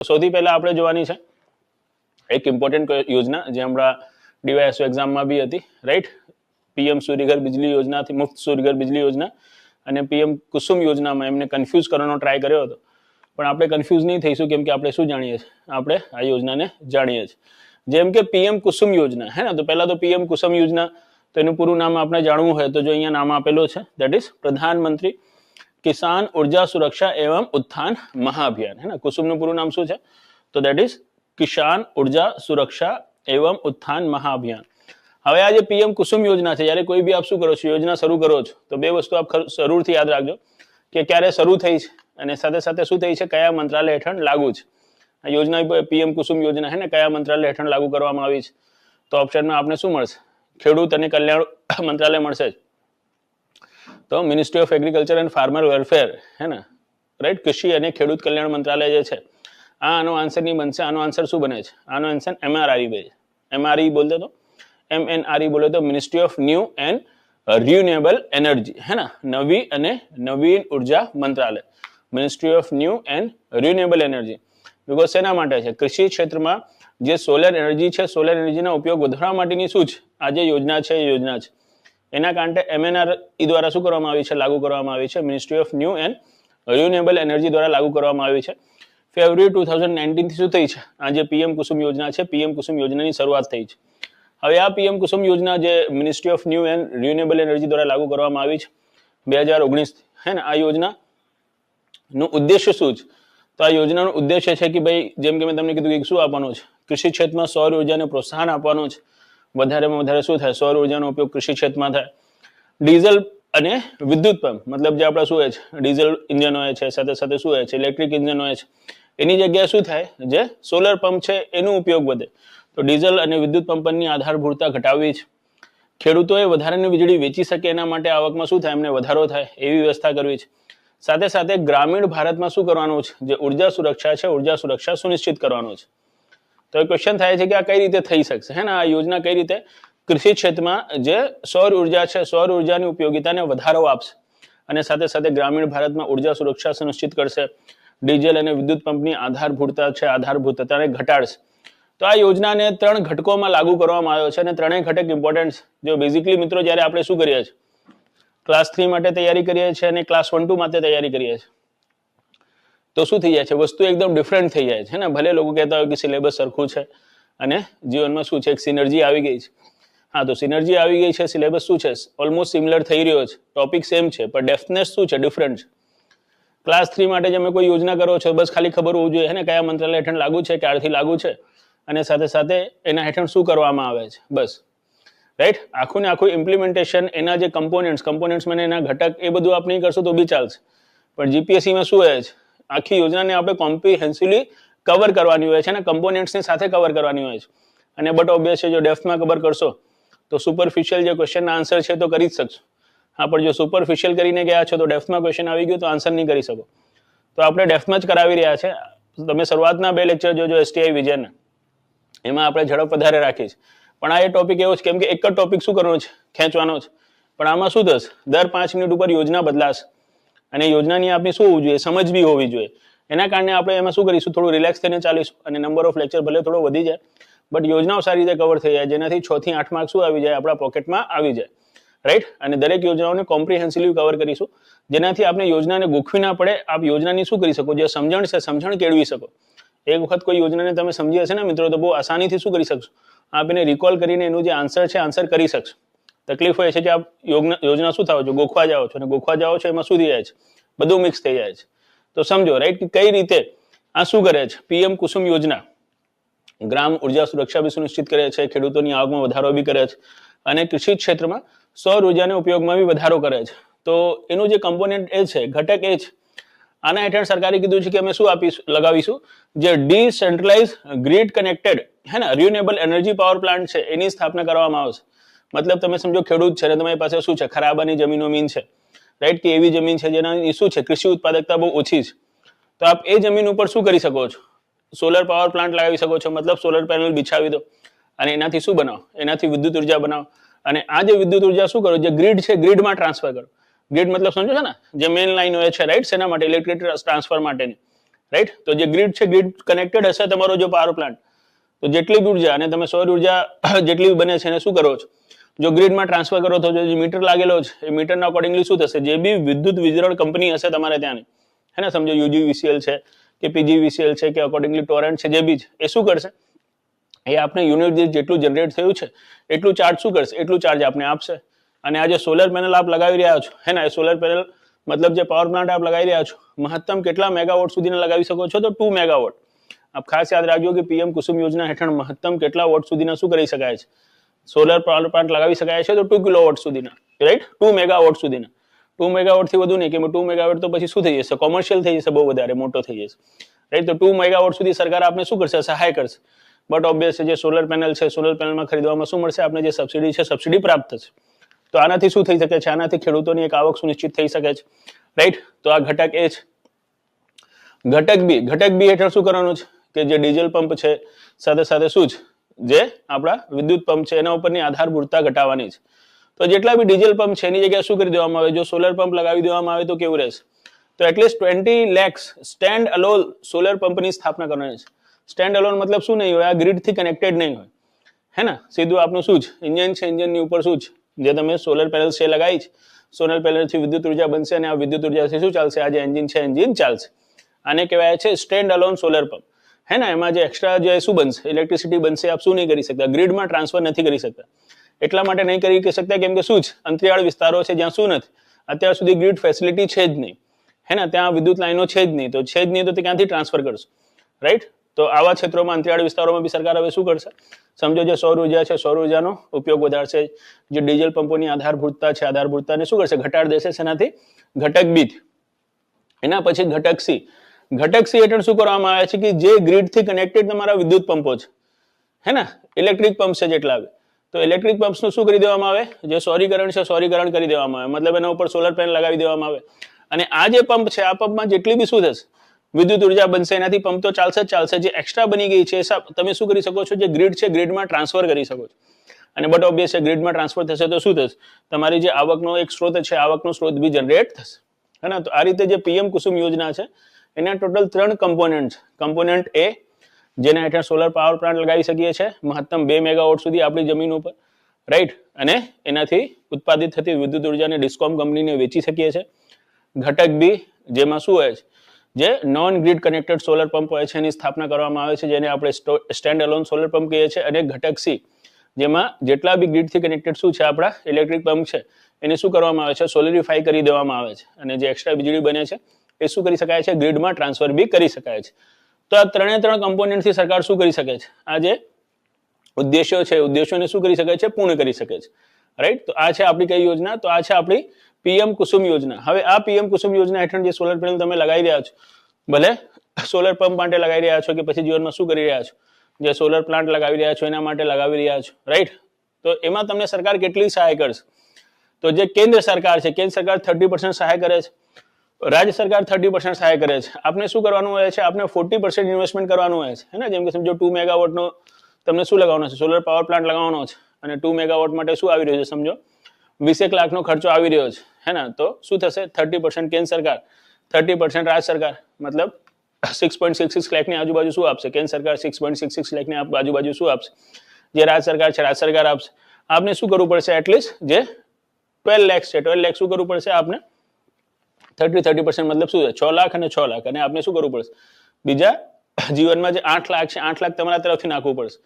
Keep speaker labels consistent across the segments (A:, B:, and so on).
A: સૌથી પહેલા આપણે જોવાની છે એક ઇમ્પોર્ટન્ટ યોજના જે હમણાં ડીવાયએસઓ એક્ઝામમાં બી હતી રાઈટ પીએમ સૂર્યઘર બિજલી યોજનાથી મુફ્ત સૂર્યઘર બિજલી યોજના અને પીએમ કુસુમ યોજનામાં એમને કન્ફ્યુઝ કરવાનો ટ્રાય કર્યો હતો. પણ આપણે કન્ફ્યુઝ નહીં થઈશું કેમ કે આપણે શું જાણીએ છીએ? આપણે આ યોજનાને જાણીએ છીએ. જેમ કે પીએમ કુસુમ યોજના, હે ને? તો પહેલા તો પીએમ કુસુમ યોજના, તો એનું પૂરું નામ આપણે જાણવું હોય તો જો અહીંયા નામ આપેલું છે દેટ ઇઝ પ્રધાનમંત્રી કિસાન ઊર્જા સુરક્ષા એવં ઉત્થાન મહાઅભિયાન. હે કુસુમનું પૂરું નામ શું છે? તો દેટ ઇઝ કિસાન ઊર્જા સુરક્ષા એવમ ઉત્થાન મહાઅભિયાન. હવે આ જે પીએમ કુસુમ યોજના છે. જ્યારે કોઈ બી આપ શું કરો છો? યોજના શરૂ કરો છો. તો બે વસ્તુ આપ શરૂરથી યાદ રાખજો કે ક્યારે શરૂ થઈ છે અને સાથે સાથે શું થઈ છે? કયા મંત્રાલય હેઠળ લાગુ છે? આ યોજના પીએમ કુસુમ યોજના હે ને? કયા મંત્રાલય હેઠળ લાગુ કરવામાં આવી છે? તો ઓપ્શનમાં આપણે શું મળશે? ખેડૂત અને કલ્યાણ મંત્રાલય મળશે જ. તો ministry of agriculture and farmer welfare હે ને? રાઈટ કૃષિ અને ખેડૂત કલ્યાણ મંત્રાલય જે છે, આ આનો આન્સર નહીં બનશે. આનો આન્સર શું બને છે? આનો આન્સર એમઆરઆઈ બે એમઆરઈ બોલતે એમ એન આર બોલે તો ministry of new and renewable energy હે ને? નવી અને નવીન ઊર્જા મંત્રાલય. Ministry of new and renewable energy because શેના માટે છે? કૃષિ ક્ષેત્રમાં જે સોલર એનર્જી છે સોલર એનર્જીના ઉપયોગ વધારવા માટેની શું છે? આ જે યોજના છે, એ યોજના છે. એના કારણે એમએનઆર ઈ દ્વારા શું કરવામાં આવી છે? લાગુ કરવામાં આવી છે. Ministry of new and renewable energy દ્વારા લાગુ કરવામાં આવી છે. ફેબ્રુઆરી ટુ થાઉઝન્ડ નાઇન્ટીનથી શું થઈ છે? આ જે પીએમ કુસુમ યોજના છે પીએમ કુસુમ યોજનાની શરૂઆત થઈ છે. હવે આ પીએમ કુસુમ યોજના જે ministry of new and renewable energy દ્વારા લાગુ કરવામાં આવી છે, બે હજાર ઓગણીસ હે ને? આ યોજના નું ઉદ્દેશ્ય શું છે? તો આ યોજનાનો ઉદ્દેશ્ય છે કે ભાઈ, જેમ કે મેં તમને કીધું કે શું આપવાનું છે? કૃષિ ક્ષેત્રમાં સૌર ઉર્જાને પ્રોત્સાહન આપવાનું છે. વધારેમાં વધારે શું થાય? સૌર ઉર્જાનો ઉપયોગ કૃષિ ક્ષેત્રમાં થાય. ડીઝલ અને વિદ્યુત પંપ, મતલબ જે આપણા શું હોય છે? ડીઝલ ઇન્જિન હોય છે, સાથે સાથે શું હોય છે? ઇલેક્ટ્રિક ઇન્જિન હોય છે. એની જગ્યાએ શું થાય? જે સોલર પંપ છે, એનો ઉપયોગ વધે. તો ડીઝલ અને વિદ્યુત પંપની આધારભૂતતા ઘટાડવી છે. ખેડૂતોએ વધારાની વીજળી વેચી શકે એના માટે આવકમાં શું થાય? એમને વધારો થાય એવી વ્યવસ્થા કરવી છે. સાથે સાથે ગ્રામીણ ભારતમાં શું કરવાનું છે? જે ઊર્જા સુરક્ષા છે, ઊર્જા સુરક્ષા સુનિશ્ચિત કરવાનું છે. તો ક્વેશ્ચન થાય છે કે આ કઈ રીતે થઈ શકશે? હે ને? આ યોજના કઈ રીતે? કૃષિ ક્ષેત્રમાં જે સૌર ઊર્જા છે, સૌર ઉર્જાની ઉપયોગિતાને વધારો આપશે અને સાથે સાથે ગ્રામીણ ભારતમાં ઊર્જા સુરક્ષા સુનિશ્ચિત કરશે. ડીઝલ અને વિદ્યુત પંપની આધારભૂતતા છે, આધારભૂતતાને ઘટાડશે. તો આ યોજનાને ત્રણ ઘટકોમાં લાગુ કરવામાં આવ્યો છે અને ત્રણેય ઘટક ઇમ્પોર્ટન્ટ જો બેઝિકલી મિત્રો, જ્યારે આપણે શું કરીએ છીએ? ક્લાસ થ્રી માટે તૈયારી કરીએ છીએ અને ક્લાસ વન ટુ માટે તૈયારી કરીએ છીએ. તો શું થઈ જાય છે? વસ્તુ એકદમ ડિફરન્ટ થઈ જાય છે ને? ભલે લોકો કહેતા હોય કે સિલેબસ સરખું છે અને જીવનમાં શું છે? એક સિનર્જી આવી ગઈ છે. હા, તો સિનર્જી આવી ગઈ છે. સિલેબસ શું છે? ઓલમોસ્ટ સિમિલર થઈ રહ્યો છે. ટોપિક સેમ છે, પણ ડેફનેસ શું છે? ડિફરન્ટ છે. ક્લાસ થ્રી માટે તમે કોઈ યોજના કરો છો? બસ ખાલી ખબર હોવું જોઈએ ને? કયા મંત્રાલય હેઠળ લાગુ છે? ક્યારથી લાગુ છે? અને સાથે સાથે એના હેઠળ શું કરવામાં આવે છે? બસ. રાઈટ આખું ને આખું ઇમ્પ્લિમેન્ટેશન એના જે કમ્પોનન્ટ્સ કમ્પોનન્ટ્સ મને એના ઘટક એ બધું આપણે કરશું તો બી ચાલશે. પણ જીપીએસસીમાં શું હોય છે? આખી યોજનાને આપણે કોમ્પ્રિહેન્સિવલી કવર કરવાની હોય છે અને કમ્પોનન્ટ્સની સાથે કવર કરવાની હોય છે. અને બટ ઓબ્વિયસ છે જો ડેફ્થમાં કવર કરશો, તો સુપરફિશિયલ જે ક્વેશ્ચનના આન્સર છે તો કરી જ શકશો. હા, પણ જો સુપરફિશિયલ કરીને ગયા છો તો ડેફ્થમાં ક્વેશ્ચન આવી ગયો તો આન્સર નહીં કરી શકો. તો આપણે ડેફ્થમાં જ કરાવી રહ્યા છે. તમે શરૂઆતના બે લેક્ચર જોજો એસટીઆઈ વિજયના એમાં આપણે ઝડપ વધારે રાખી છે. પણ આ એ ટોપિક એવો છે, કેમ કે એક જ ટોપિક શું કરવાનો છે? ખેંચવાનો છે. પણ આમાં શું થશે? દર પાંચ મિનિટ ઉપર યોજના બદલાશે. અને યોજનાની આપણી શું હોવું જોઈએ? સમજ બી હોવી જોઈએ. એના કારણે આપણે એમાં શું કરીશું? થોડું રિલેક્સ થઈને ચાલીશું અને નંબર ઓફ લેક્ચર ભલે થોડો વધી જાય બટ યોજનાઓ સારી રીતે કવર થઈ જાય, જેનાથી છ થી આઠ માર્ક શું આવી જાય? આપણા પોકેટમાં આવી જાય. રાઈટ અને દરેક યોજનાઓને કોમ્પ્રિહેન્સિવલી કવર કરીશું. જેનાથી આપણે યોજનાને ગોખવી ના પડે, આપ યોજનાની શું કરી શકો? જે સમજણ છે, સમજણ કેળવી શકો. એક વખત કોઈ યોજનાને તમે સમજી હશે ને મિત્રો, તો બહુ આસાનીથી શું કરી શકશો? આપ એને રિકોલ કરીને એનું જે આન્સર છે આન્સર કરી શકશો. તકલીફ હોય છે કે આપ યોજના શું થાવ છો? ગોખવા જાઓ છો અને ગોખવા જાઓ છો, એમાં શું થઈ જાય છે? બધું મિક્સ થઈ જાય છે. તો સમજો રાઈટ કે કઈ રીતે આ શું કરે છે? પીએમ કુસુમ યોજના ગ્રામ ઊર્જા સુરક્ષા બી સુનિશ્ચિત કરે છે, ખેડૂતોની આવકમાં વધારો બી કરે છે અને કૃષિ ક્ષેત્રમાં સૌર ઉર્જાના ઉપયોગમાં બી વધારો કરે છે. તો એનું જે કમ્પોનેન્ટ એ છે, ઘટક એ છે. આના હેઠળ સરકારે કીધું છે કે અમે શું આપીશું, લગાવીશું? જે ડિસેન્ટ્રલાઇઝ ગ્રીડ કનેક્ટેડ હે ને રિન્યુએબલ એનર્જી પાવર પ્લાન્ટ છે, એની સ્થાપના કરવામાં આવશે. મતલબ તમે સમજો ખેડૂત છે તમારી પાસે શું છે? ખરાબાની જમીનો મીન છે. રાઈટ કે એવી જમીન છે જેના શું છે? કૃષિ ઉત્પાદકતા બહુ ઓછી છે. તો આપ એ જમીન ઉપર શું કરી શકો છો? સોલર પાવર પ્લાન્ટ લગાવી શકો છો. મતલબ સોલર પેનલ બિછાવી દો. અને એનાથી શું બનાવો? એનાથી વિદ્યુત ઊર્જા બનાવો. અને આ જે વિદ્યુત ઊર્જા શું કરો? જે ગ્રીડ છે ગ્રીડમાં ટ્રાન્સફર કરો. ગ્રીડ મતલબ સમજો છો ને? જે મેઇન લાઈન હોય છે રાઈટ શેના માટે ઇલેક્ટ્રિક ટ્રાન્સફર માટેની. રાઈટ તો જે ગ્રીડ છે ગ્રીડ કનેક્ટેડ હશે તમારો જો પાવર પ્લાન્ટ તો જેટલી બી ઊર્જા અને તમે સૌર ઊર્જા, જેટલી બને છે એને શું કરો છો? જો ગ્રીડમાં ટ્રાન્સફર કરો તો જે મીટર લાગેલો છે, એ મીટરના અકોર્ડિંગલી શું થશે? જે બી વિદ્યુત વિતરણ કંપની હશે તમારે ત્યાંની, હે ને? સમજો યુજીવીસીએલ છે કે પીજીવીસીએલ છે કે અકોર્ડિંગલી ટોરેન્ટ છે, જે બી છે, એ શું કરશે? એ આપણે યુનિટ જેટલું જનરેટ થયું છે, એટલું ચાર્જ શું કરશે? એટલું ચાર્જ આપણે આપશે. અને આ જે સોલર પેનલ આપ લગાવી રહ્યા છો, હે ને? એ સોલર પેનલ મતલબ જે પાવર પ્લાન્ટ આપ લગાવી રહ્યા છો, મહત્તમ કેટલા મેગાવોટ સુધીના લગાવી શકો છો? તો ટુ મેગાવોટ આપ ખાસ યાદ રાખજો કે પીએમ કુસુમ યોજના હેઠળ મહત્તમ કેટલા વોટ સુધીના શું કરી શકાય છે? સોલર પ્લાન્ટ લગાવી શકાય છે તો ટુ કિલોવોટ સુધીના રાઈટ ટુ મેગાવોટ સુધીના. ટુ મેગાવોટથી વધુ નહીં કે ટુ મેગાવોટ તો પછી શું થઈ જશે? કોમર્શિયલ થઈ જશે, બહુ વધારે, મોટો થઈ જશે. રાઈટ તો ટુ મેગાવોટ સુધી સરકાર આપને શું કરશે? સહાય કરશે. બટ ઓબ્વિયસ જે સોલર પેનલ છે સોલર પેનલમાં ખરીદવામાં શું મળશે? આપણે જે સબસિડી છે સબસિડી પ્રાપ્ત થશે. તો આનાથી શું થઈ શકે છે? આનાથી ખેડૂતોની એક આવક સુનિશ્ચિત થઈ શકે છે. રાઈટ તો આ ઘટક એ છે. ઘટક બી ઘટક બી હેઠળ શું કરવાનું છે? કે જે ડીઝલ પંપ છે, સાથે સાથે શું છે? જે આપણા વિદ્યુત પંપ છે, એના ઉપરની આધારભૂતતા ઘટાડવાની છે. તો જેટલા બી ડીઝલ પંપ છે, એની જગ્યાએ શું કરી દેવામાં આવે? જો સોલર પંપ લગાવી દેવામાં આવે તો કેવું રહેશે? તો at least twenty lakhs stand alone solar પંપની સ્થાપના કરવાની છે. સ્ટેન્ડ અલોન મતલબ શું નહીં હોય? આ ગ્રીડથી કનેક્ટેડ નહીં હોય. હે ને? સીધું આપનું શું છે ઇન્જિન છે, ઇન્જિનની ઉપર શું છે જે તમે સોલર પેનલ્સ છે લગાવી છે સોલર પેનલથી વિદ્યુત ઊર્જા બનશે અને આ વિદ્યુત ઉર્જાથી શું ચાલશે? આ જે એન્જિન છે, એન્જિન ચાલશે. આને કહેવાય છે સ્ટેન્ડ અલોન સોલર પંપ. હે ને? એમાં જે એક્સ્ટ્રા જે શું બનશે? ઇલેક્ટ્રિસિટી બનશે, આપ શું નહીં કરી શકતા? ગ્રીડમાં ટ્રાન્સફર નથી કરી શકતા. એટલા માટે નહીં કરી શકતા કેમ કે શું છે અંતરિયાળ વિસ્તારો છે જ્યાં શું નથી. અત્યાર સુધી ગ્રીડ ફેસિલિટી છે જ નહીં. હે ને? ત્યાં વિદ્યુત લાઈનો છે જ નહીં. તો છે જ નહીં તો તે ક્યાંથી ટ્રાન્સફર કરશો? રાઈટ તો આવા ક્ષેત્રોમાં અંતરિયાળ વિસ્તારોમાં બી સરકાર હવે શું કરશે? સમજો જે સૌર ઊર્જા છે, સૌર ઉર્જાનો ઉપયોગ વધારશે. જે ડીઝલ પંપોની આધારભૂતતા છે, આધારભૂતતાને શું કરશે? ઘટાડ દેશે એનાથી ઘટક બીજ એના પછી ઘટક સી. ઘટક સી હેઠળ શું કરવામાં આવે છે કે જે ગ્રીડથી કનેક્ટેડ તમારા વિદ્યુત પંપો છે. હે ને? ઇલેક્ટ્રિક પંપ છે જેટલા તો ઇલેક્ટ્રિક પંપ્સનું શું કરી દેવામાં આવે? જે સોરીકરણ છે સોરીકરણ કરી દેવામાં આવે. મતલબ એના ઉપર સોલર પેનલ લગાવી દેવામાં આવે. અને આ જે પંપ છે, આ પંપમાં જેટલી બી શું થશે? વિદ્યુત ઊર્જા બનશે, એનાથી પંપ તો ચાલશે જ ચાલશે. જે એક્સ્ટ્રા બની ગઈ છે તમે શું કરી શકો છો? જે ગ્રીડ છે ગ્રીડમાં ટ્રાન્સફર કરી શકો છો. અને બટ ઓબ્વિયસ છે ગ્રીડમાં ટ્રાન્સફર થશે તો શું થશે? તમારી જે આવકનો એક સ્ત્રોત છે, આવકનો સ્ત્રોત બી જનરેટ થશે. હે તો આ રીતે જે પીએમ કુસુમ યોજના છે એના ટોટલ ત્રણ કમ્પોનન્ટ કમ્પોનન્ટ એ જેના હેઠળ સોલર પાવર પ્લાન્ટ લગાવી શકીએ છીએ, મહત્તમ બે મેગાવોટ સુધી આપણી જમીન ઉપર. રાઈટ અને એનાથી ઉત્પાદિત થતી વિદ્યુત ઉર્જાને ડિસ્કોમ કંપનીને વેચી શકીએ છીએ. ઘટક બી જેમાં શું હોય છે? જે non grid connected solar pump હોય છે, એની સ્થાપના કરવામાં આવે છે, જેને આપણે સ્ટેન્ડ અલોન સોલર પંપ કહીએ છીએ. અને ઘટક સી જેમાં જેટલા બી ગ્રીડથી કનેક્ટેડ શું છે આપણા? ઇલેક્ટ્રિક પંપ છે. એને શું કરવામાં આવે છે? સોલરિફાઈ કરી દેવામાં આવે છે. અને જે એક્સ્ટ્રા વીજળી બને છે એ શું કરી શકાય છે? ગ્રીડમાં ટ્રાન્સફર બી કરી શકાય છે. તો આ ત્રણે ત્રણ કમ્પોનન્ટથી સરકાર શું કરી શકે છે? આ જે ઉદ્દેશ્યો છે ઉદ્દેશ્યોને શું કરી શકે છે? પૂર્ણ કરી શકે છે. રાઈટ તો આ છે આપણી કઈ યોજના? તો આ છે આપણી પીએમ કુસુમ યોજના. હવે આ પીએમ કુસુમ યોજના હેઠળ જે સોલર પેનલ તમે લગાવી રહ્યા છો, ભલે સોલર પંપ માટે લગાવી રહ્યા છો કે પછી જીવનમાં શું કરી રહ્યા છો? જે સોલર પ્લાન્ટ લગાવી રહ્યા છો, એના માટે લગાવી રહ્યા છો. રાઈટ તો એમાં તમને સરકાર કેટલી સહાય કરશે? તો જે કેન્દ્ર સરકાર છે, કેન્દ્ર સરકાર થર્ટી સહાય કરે છે. રાજ્ય સરકાર થર્ટી પર્સન્ટ સહાય કરે છે. આપને શું કરવાનું હોય છે? આપને ફોર્ટી પર્સન્ટ ઇન્વેસ્ટમેન્ટ કરવાનું હોય છે. હે ને? જેમ કે સમજો ટુ મેગાવોટનો તમને શું લગાવવાનો છે? સોલર પાવર પ્લાન્ટ લગાવવાનો છે. અને ટુ મેગાવોટ માટે શું આવી રહ્યું છે સમજો? વીસેક લાખનો ખર્ચો આવી રહ્યો છે. હે ને? તો શું થશે? થર્ટી પર્સન્ટ કેન્દ્ર સરકાર. થર્ટી પર્સન્ટ રાજ્ય સરકાર. મતલબ સિક્સ પોઈન્ટ સિક્સ સિક્સ લાખની આજુબાજુ શું આપશે? કેન્દ્ર સરકાર સિક્સ પોઈન્ટ સિક્સ સિક્સ લાખની આજુબાજુ શું આપશે? જે રાજ્ય સરકાર છે, રાજ્ય સરકાર આપશે. આપને શું કરવું પડશે? એટલીસ્ટ જે ટ્વેલ્વ લેક્સ છે. ટ્વેલ્વ લેખ શું કરવું પડશે? આપને થર્ટી થર્ટી પર્સન્ટ મતલબ શું છે? છ લાખ અને છ લાખ. અને આપણે શું કરવું પડશે? બીજા જીવનમાં જે આઠ લાખ છે, આઠ લાખ તમારા તરફથી નાખવું પડશે.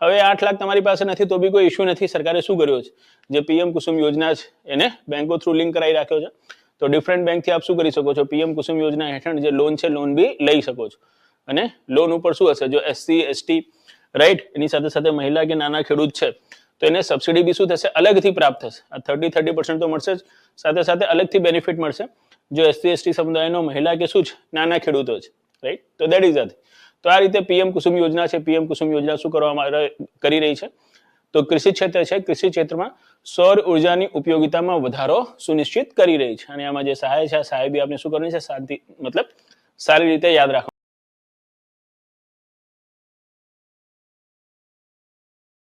A: હવે આઠ લાખ તમારી પાસે નથી, તો બી કોઈ ઇશ્યુ નથી. સરકારે શું કર્યો છે? જે પીએમ કુસુમ યોજના છે, એને બેંકો થ્રુ લિંક કરાવી રાખ્યો છે. તો ડિફરન્ટ બેંકથી આપ શું કરી શકો છો? પીએમ કુસુમ યોજના હેઠળ જે લોન છે લોન બી લઈ શકો છો. અને લોન ઉપર શું હશે? જો એસસી એસટી રાઈટ એની સાથે સાથે મહિલા કે નાના ખેડૂત છે, તો એને સબસિડી બી શું થશે? અલગથી પ્રાપ્ત થશે. આ થર્ટી થર્ટી પર્સન્ટ તો મળશે જ. સાથે સાથે અલગથી બેનિફિટ મળશે. જો એસસી એસટી સમુદાયનો મહિલા કે શું છે? નાના ખેડૂતો છે રાઈટ તો દેટ ઇઝ અથ તો આ રીતે પીએમ કુસુમ યોજના છે. પીએમ કુસુમ યોજના શું કરવામાં કરી રહી છે? તો કૃષિ ક્ષેત્ર છે. કૃષિ ક્ષેત્રમાં સૌર ઉર્જાની ઉપયોગિતામાં વધારો સુનિશ્ચિત કરી રહી છે. અને આમાં જે સહાય છે, આ સહાય બી આપણે શું કરવાની છે? શાંતિ, મતલબ સારી રીતે યાદ રાખવા